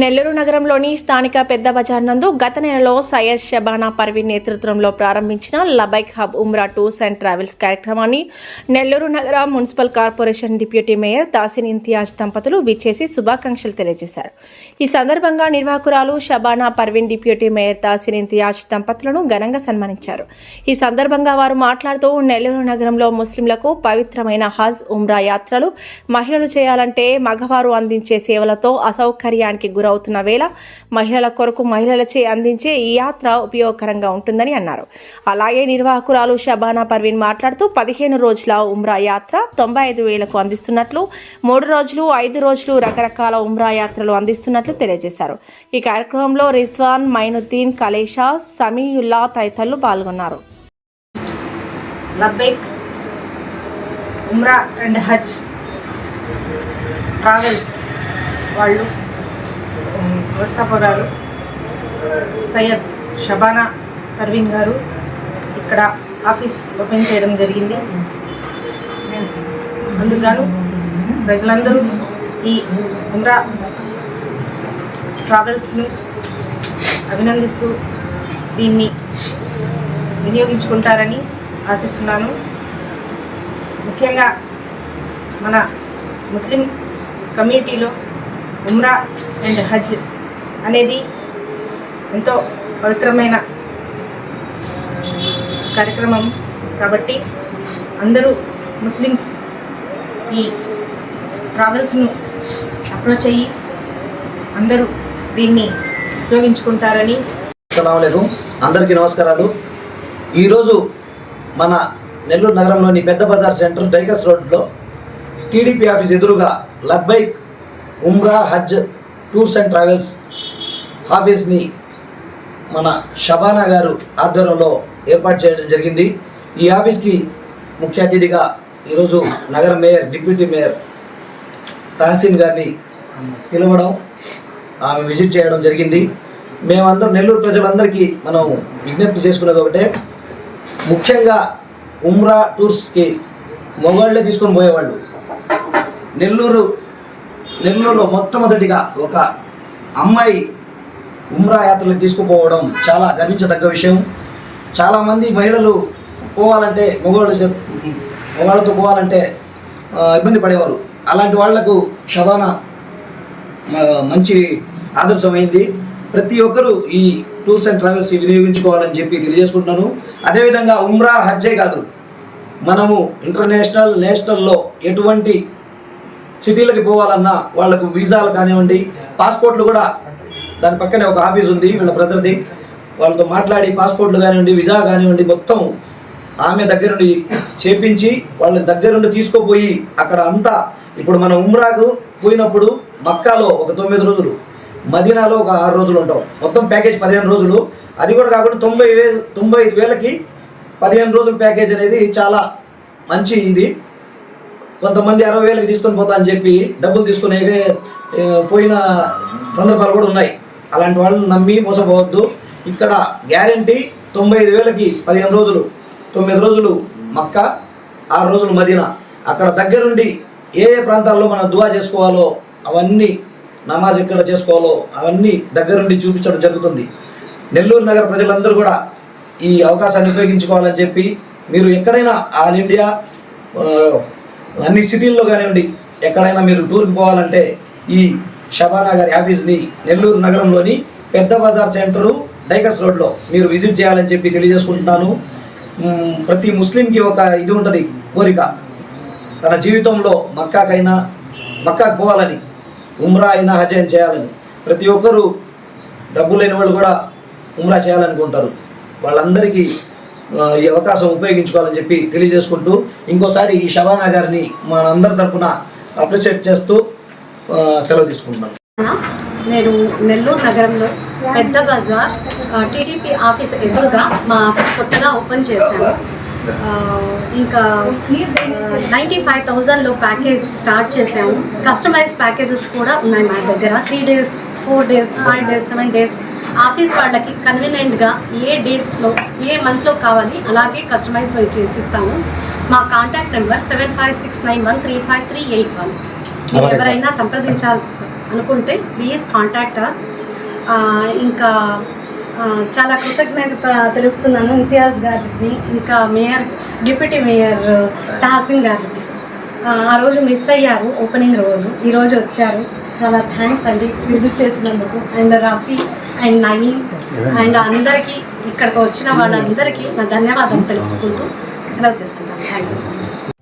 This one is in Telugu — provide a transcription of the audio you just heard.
నెల్లూరు నగరంలోని స్థానిక పెద్ద బజార్ నందు గత నెలలో సయ్యద్ షబానా పర్వీన్ నేతృత్వంలో ప్రారంభించిన Labbaik Hajj Umrah tours and travels కార్యక్రమాన్ని నెల్లూరు నగర municipal corporation deputy mayor Tasin Imtiaz దంపతులు విచ్చేసి శుభాకాంక్షలు తెలియజేశారు. ఈ సందర్భంగా నిర్వాహకురాలు షబానా పర్వీన్ డిప్యూటీ మేయర్ తాసిన్ ఇంతియాజ్ దంపతులను ఘనంగా సన్మానించారు. ఈ సందర్భంగా వారు మాట్లాడుతూ నెల్లూరు నగరంలో ముస్లింలకు పవిత్రమైన హజ్ ఉమ్రా యాత్రలు మహిళలు చేయాలంటే మగవారు అందించే సేవలతో అసౌకర్యానికి గురవుతున్న వేళ మహిళల కొరకు మహిళలచే అందించే ఈ యాత్ర ఉపయోగకరంగా ఉంటుందని అన్నారు. అలాగే నిర్వాహకురాలు షబానా పర్వీన్ మాట్లాడుతూ పదిహేను రోజుల ఉమ్రా యాత్ర తొంభై ఐదు వేలకు అందిస్తున్నట్లు మూడు రోజులు ఐదు రోజులు రకరకాల ఉమ్రా యాత్రలు అందిస్తున్నట్లు తెలియజేశారు. ఈ కార్యక్రమంలో రిజ్వాన్ మైనుద్దీన్ కలేషా సమీయుల్లా తదితరులు పాల్గొన్నారు. లబ్బైక్ ఉమ్రా అండ్ హజ్ ట్రావెల్స్ వాళ్ళు వ్యవస్థాపకురాలు సయ్యద్ షబానా పర్వీన్ గారు ఇక్కడ ఆఫీస్ ఓపెన్ చేయడం జరిగింది. అందుకు ప్రజలందరూ ఈ ఉమ్రా ట్రావెల్స్ను అభినందిస్తూ దీన్ని వినియోగించుకుంటారని ఆశిస్తున్నాను. ముఖ్యంగా మన ముస్లిం కమ్యూనిటీలో ఉమ్రా అండ్ హజ్ అనేది ఎంతో పవిత్రమైన కార్యక్రమం. కాబట్టి అందరూ ముస్లిమ్స్ ఈ ట్రావెల్స్ను అప్రోచ్ అయ్యి అందరూ దీన్ని ఉపయోగించుకుంటారని అస్సలం అందరికీ నమస్కారాలు. ఈరోజు మన నెల్లూరు నగరంలోని పెద్ద బజార్ సెంటర్ డైకస్ రోడ్లో టీడీపీ ఆఫీస్ ఎదురుగా Labbaik Umrah Hajj tours and travels ఆఫీస్ని మన షబానా గారు ఆధ్వర్యంలో ఏర్పాటు చేయడం జరిగింది. ఈ ఆఫీస్కి ముఖ్య అతిథిగా ఈరోజు నగర మేయర్ డిప్యూటీ మేయర్ తహసీన్ గారిని పిలవడం ఆమె విజిట్ చేయడం జరిగింది. మేమందరం నెల్లూరు ప్రజలందరికీ మనం విజ్ఞప్తి చేసుకునేది ఒకటే ముఖ్యంగా ఉమ్రా టూర్స్కి మొగాళ్ళే తీసుకొని పోయేవాళ్ళు. నెల్లూరు నెల్లూరులో మొట్టమొదటిగా ఒక అమ్మాయి ఉమ్రా యాత్రలకు తీసుకుపోవడం చాలా గర్వించదగ్గ విషయం. చాలామంది మహిళలు పోవాలంటే మగవాళ్ళు మగవాళ్ళతో పోవాలంటే ఇబ్బంది పడేవారు. అలాంటి వాళ్ళకు షబానా మంచి ఆదర్శమైంది. ప్రతి ఒక్కరూ ఈ టూర్స్ అండ్ ట్రావెల్స్ వినియోగించుకోవాలని చెప్పి తెలియజేసుకుంటున్నాను. అదేవిధంగా ఉమ్రా హజ్జే కాదు మనము ఇంటర్నేషనల్ నేషనల్లో ఎటువంటి సిటీలకు పోవాలన్నా వాళ్ళకు వీసాలు కానివ్వండి పాస్పోర్ట్లు కూడా దాని పక్కనే ఒక ఆఫీస్ ఉంది వీళ్ళ బ్రదర్ది వాళ్ళతో మాట్లాడి పాస్పోర్ట్లు కానివ్వండి వీసా కానివ్వండి మొత్తం ఆమె దగ్గరుండి చేపించి వాళ్ళ దగ్గరుండి తీసుకుపోయి అక్కడ అంతా ఇప్పుడు మన ఉమ్రాకు పోయినప్పుడు మక్కాలో ఒక తొమ్మిది రోజులు మదీనాలో ఒక ఆరు రోజులు ఉంటాం. మొత్తం ప్యాకేజ్ పదిహేను రోజులు. అది కూడా కాకుండా తొంభై వేలు తొంభై ఐదు వేలకి పదిహేను రోజుల ప్యాకేజ్ అనేది చాలా మంచి ఇది. కొంతమంది అరవై వేలకు తీసుకొని పోతా అని చెప్పి డబ్బులు తీసుకుని పోయిన సందర్భాలు కూడా ఉన్నాయి. అలాంటి వాళ్ళని నమ్మి మోసపోవద్దు. ఇక్కడ గ్యారంటీ తొంభై ఐదు వేలకి పదిహేను రోజులు తొమ్మిది రోజులు మక్క ఆరు రోజులు మదీనా. అక్కడ దగ్గరుండి ఏ ఏ ప్రాంతాల్లో మనం దువా చేసుకోవాలో అవన్నీ నమాజ్ ఎక్కడ చేసుకోవాలో అవన్నీ దగ్గరుండి చూపించడం జరుగుతుంది. నెల్లూరు నగర ప్రజలందరూ కూడా ఈ అవకాశాన్ని ఉపయోగించుకోవాలని చెప్పి మీరు ఎక్కడైనా ఆల్ ఇండియా అన్ని సిటీల్లో కానివ్వండి ఎక్కడైనా మీరు టూర్కి పోవాలంటే ఈ షబానా గారి ఆఫీస్ని నెల్లూరు నగరంలోని పెద్ద బజార్ సెంటరు డైకస్ రోడ్లో మీరు విజిట్ చేయాలని చెప్పి తెలియజేసుకుంటున్నాను. ప్రతి ముస్లింకి ఒక ఇది ఉంటుంది కోరిక. తన జీవితంలో మక్కాకైనా మక్కాకు పోవాలని ఉమ్రా అయినా హజ్ అయినా చేయాలని. ప్రతి ఒక్కరూ డబ్బు లేని వాళ్ళు కూడా ఉమ్రా చేయాలనుకుంటారు. వాళ్ళందరికీ ఈ అవకాశం ఉపయోగించుకోవాలని చెప్పి తెలియజేసుకుంటూ ఇంకోసారి ఈ షబానా గారిని మనందరి తరఫున అప్రిషియేట్ చేస్తూ సెలవు తీసుకుంటున్నాను. నేను నెల్లూరు నగరంలో పెద్ద బజార్ టీడీపీ ఆఫీస్ ఎదురుగా మా ఆఫీస్ కొత్తగా ఓపెన్ చేశాను. ఇంకా నైంటీ ఫైవ్ థౌజండ్లో ప్యాకేజ్ స్టార్ట్ చేసాము కస్టమైజ్ ప్యాకేజెస్ కూడా ఉన్నాయి మా దగ్గర. Three days four days five days seven days office వాళ్ళకి కన్వీనియంట్గా ఏ డేట్స్లో ఏ మంత్లో కావాలి అలాగే కస్టమైజ్ చేసిస్తాము. మా contact number seven five six nine one three five three eight one మీరు ఎవరైనా సంప్రదించాల్సి అనుకుంటే ప్లీజ్ కాంటాక్ట్ అస్ ఇంకా చాలా కృతజ్ఞత తెలుస్తున్నాను ఇంతియాజ్ గారికి ఇంకా మేయర్ డిప్యూటీ మేయర్ తహసీన్ గారికి ఆ, రోజు మిస్ అయ్యారు ఓపెనింగ్ రోజు. ఈ రోజు వచ్చారు. చాలా థ్యాంక్స్ అండి విజిట్ చేసినందుకు. And Rafi and Nayeem and అందరికీ ఇక్కడికి వచ్చిన వాళ్ళందరికీ నా ధన్యవాదాలు తెలుపుకుంటూ సెలవు తీసుకుంటాను. Thank you so much